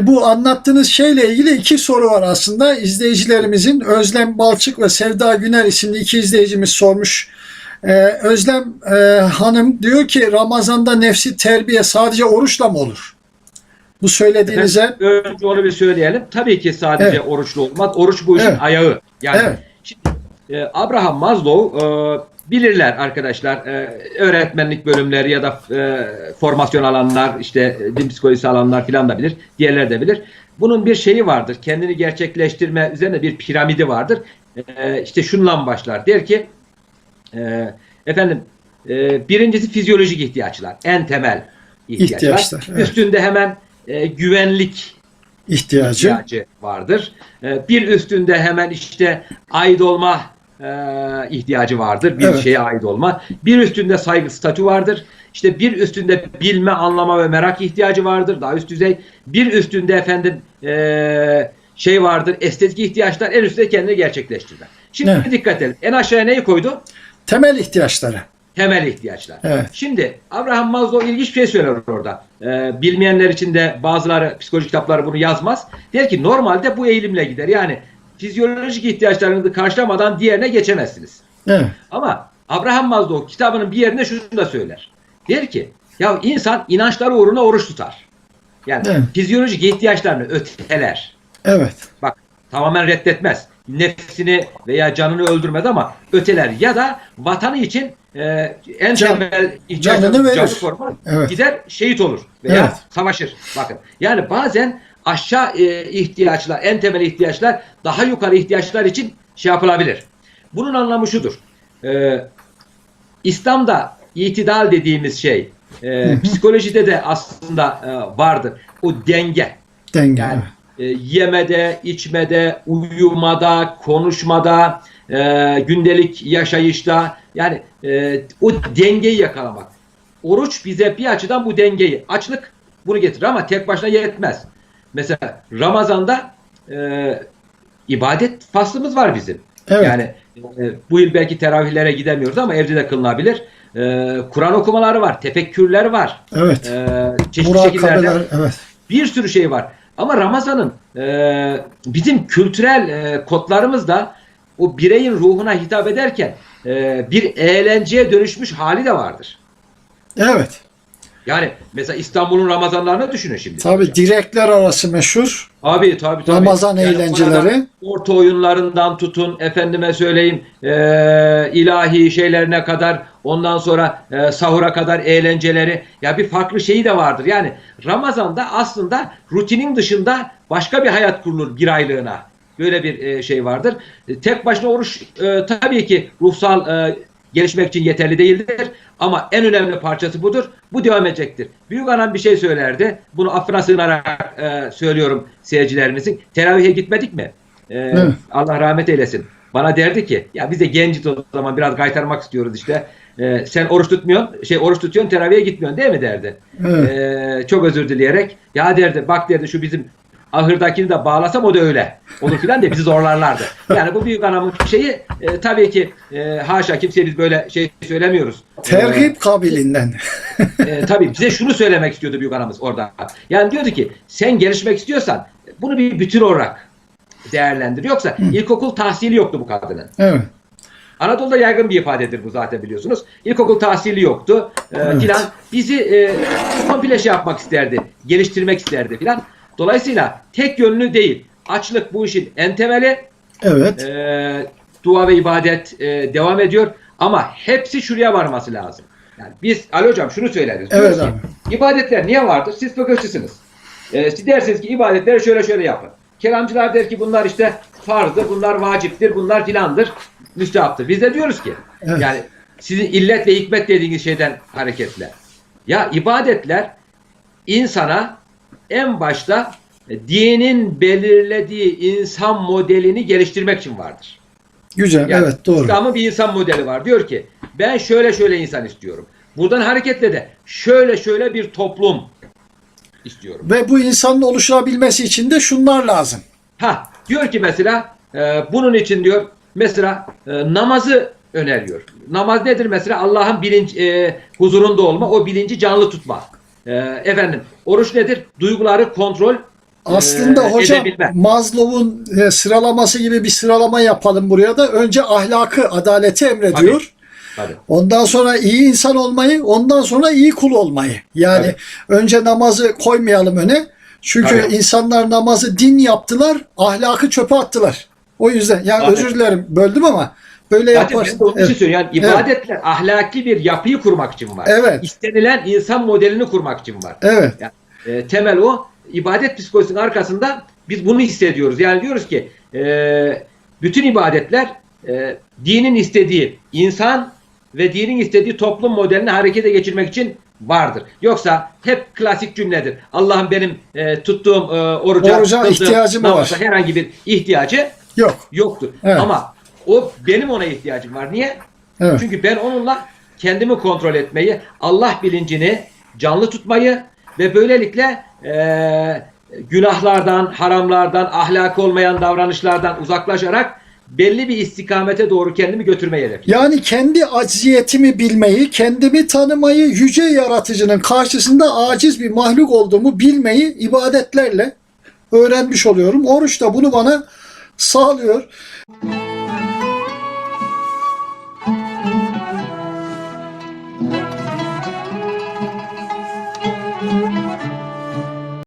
Bu anlattığınız şeyle ilgili iki soru var aslında. İzleyicilerimizin Özlem Balçık ve Sevda Güner isimli iki izleyicimiz sormuş. Ee, Özlem e, Hanım diyor ki Ramazan'da nefsi terbiye sadece oruçla mı olur? Bu söylediğinize Önce onu bir söyleyelim. Tabii ki sadece Evet. oruçlu olmaz. Oruç bu işin Evet. ayağı. Yani Evet. şimdi, e, Abraham Maslow e, bilirler arkadaşlar. E, öğretmenlik bölümleri ya da e, formasyon alanlar, işte e, din psikolojisi alanlar filan da bilir. Diğerler de bilir. Bunun bir şeyi vardır. Kendini gerçekleştirme üzerine bir piramidi vardır. E, işte şundan başlar. Der ki e, efendim e, birincisi fizyolojik ihtiyaçlar. En temel ihtiyaçlar. İhtiyaçlar, evet. Üstünde hemen e, güvenlik ihtiyacı. ihtiyacı vardır. Bir üstünde hemen işte ait olma e, ihtiyacı vardır. Bir Evet. şeye ait olma. Bir üstünde saygı statü vardır. İşte bir üstünde bilme, anlama ve merak ihtiyacı vardır. Daha üst düzey. Bir üstünde efendim e, şey vardır. Estetik ihtiyaçlar. En üstte kendini gerçekleştirme. Şimdi Evet. dikkat edin. En aşağıya neyi koydu? Temel ihtiyaçları. Temel ihtiyaçlar. Evet. Şimdi Abraham Maslow ilginç bir şey söyler orada. Ee, bilmeyenler için de bazıları psikoloji kitapları bunu yazmaz. Der ki normalde bu eğilimle gider. Yani fizyolojik ihtiyaçlarınızı karşılamadan diğerine geçemezsiniz. Evet. Ama Abraham Maslow kitabının bir yerinde şunu da söyler. Der ki ya insan inançları uğruna oruç tutar. Yani Evet. fizyolojik ihtiyaçlarını öteler. Evet. Bak tamamen reddetmez. Nefsini veya canını öldürmez ama öteler ya da vatanı için e, en Can- temel ihtiyaçları canını verir. canı korumaz. Evet. Gider şehit olur veya Evet. savaşır. Bakın yani bazen aşağı e, ihtiyaçlar, en temel ihtiyaçlar daha yukarı ihtiyaçlar için şey yapılabilir. Bunun anlamı şudur. E, İslam'da itidal dediğimiz şey e, psikolojide de aslında e, vardır. O denge. Denge. Yani e, yemede, içmede, uyumada, konuşmada, e, gündelik yaşayışta yani e, o dengeyi yakalamak. Oruç bize bir açıdan bu dengeyi, açlık bunu getirir ama tek başına yetmez. Mesela Ramazan'da e, ibadet faslımız var bizim. Evet. Yani e, bu yıl belki teravihlere gidemiyoruz ama evde de kılınabilir. E, Kur'an okumaları var, tefekkürler var. Evet. E, çeşitli şekillerde Murakabeler. Evet. bir sürü şey var. Ama Ramazan'ın e, bizim kültürel e, kodlarımızda o bireyin ruhuna hitap ederken e, bir eğlenceye dönüşmüş hali de vardır. Evet. Yani mesela İstanbul'un Ramazanlarını düşünün şimdi. Tabii direkler arası meşhur. Abi tabii tabii. Ramazan eğlenceleri. orada Orta oyunlarından tutun efendime söyleyeyim e, ilahi şeylerine kadar ondan sonra e, sahura kadar eğlenceleri ya bir farklı şeyi de vardır. Yani Ramazan'da aslında rutinin dışında başka bir hayat kurulur bir aylığına. Böyle bir e, şey vardır. E, tek başına oruç e, tabii ki ruhsal e, gelişmek için yeterli değildir. Ama en önemli parçası budur. Bu devam edecektir. Büyük anam bir şey söylerdi. Bunu affına sığınarak e, söylüyorum seyircilerimizin. Teravihe gitmedik mi? E, Evet. Allah rahmet eylesin. Bana derdi ki ya biz de genciz o zaman biraz kaytarmak istiyoruz işte. E, sen oruç tutmuyorsun, şey oruç tutuyorsun teravihe gitmiyorsun değil mi derdi. Evet. E, çok özür dileyerek. Ya derdi bak derdi şu bizim ahırdakini de bağlasam o da öyle. Olur filan diye bizi zorlarlardı. Yani bu büyük anamın şeyi e, tabii ki e, haşa kimseye biz böyle şey söylemiyoruz. Terhip kabilinden. E, tabii bize şunu söylemek istiyordu büyük anamız orada. Yani diyordu ki sen gelişmek istiyorsan bunu bir bütün olarak değerlendir. Yoksa ilkokul tahsili yoktu bu kadının. Evet. Anadolu'da yaygın bir ifadedir bu zaten biliyorsunuz. İlkokul tahsili yoktu e, Evet. filan. Bizi e, komple şey yapmak isterdi, geliştirmek isterdi filan. Dolayısıyla tek yönlü değil. Açlık bu işin en temeli. Evet. E, dua ve ibadet e, devam ediyor. Ama hepsi şuraya varması lazım. Yani biz Ali Hocam şunu söyleriz. Evet ki, İbadetler niye vardır? Siz fıkıhçısınız. E, siz dersiniz ki ibadetleri şöyle şöyle yapın. Kelamcılar der ki bunlar işte farzdır, bunlar vaciptir, bunlar filandır, müstehaptır. Biz de diyoruz ki Evet. yani sizin illet ve hikmet dediğiniz şeyden hareketle. Ya ibadetler insana en başta e, dinin belirlediği insan modelini geliştirmek için vardır. Güzel. Yani evet doğru. İslam'ın bir insan modeli var. Diyor ki ben şöyle şöyle insan istiyorum. Buradan hareketle de şöyle şöyle bir toplum istiyorum. Ve bu insanın oluşabilmesi için de şunlar lazım. Ha diyor ki mesela e, bunun için diyor mesela e, namazı öneriyor. Namaz nedir mesela? Allah'ın bilinç e, huzurunda olma, o bilinci canlı tutma. E, efendim oruç nedir? Duyguları kontrol Aslında e, hocam edebilme. Maslow'un e, sıralaması gibi bir sıralama yapalım buraya da. Önce ahlakı, adaleti emrediyor. Tabii. Ondan sonra iyi insan olmayı, ondan sonra iyi kul olmayı. Yani Evet. önce namazı koymayalım öne. Çünkü Evet. insanlar namazı din yaptılar, ahlakı çöpe attılar. O yüzden yani Evet. özür dilerim böldüm ama böyle Zaten ben yaparsın. onun için Evet. söylüyorum. Yani ibadetler ahlaki bir yapıyı kurmak için var. Evet. İstenilen insan modelini kurmak için var. Evet. Yani, e, temel o. İbadet psikolojisinin arkasında biz bunu hissediyoruz. Yani diyoruz ki e, bütün ibadetler e, dinin istediği insan ve dinin istediği toplum modelini harekete geçirmek için vardır. Yoksa hep klasik cümledir. Allah'ım benim e, tuttuğum e, oruca, Oruca ihtiyacım var? herhangi bir ihtiyacı Yok. yoktur. Evet. Ama o benim ona ihtiyacım var. Niye? Evet. Çünkü ben onunla kendimi kontrol etmeyi, Allah bilincini canlı tutmayı ve böylelikle eee, günahlardan, haramlardan, ahlaki olmayan davranışlardan uzaklaşarak belli bir istikamete doğru kendimi götürmeyi hedefliyorum. Yani kendi acziyetimi bilmeyi, kendimi tanımayı, yüce yaratıcının karşısında aciz bir mahluk olduğumu bilmeyi ibadetlerle öğrenmiş oluyorum. Oruç da bunu bana sağlıyor.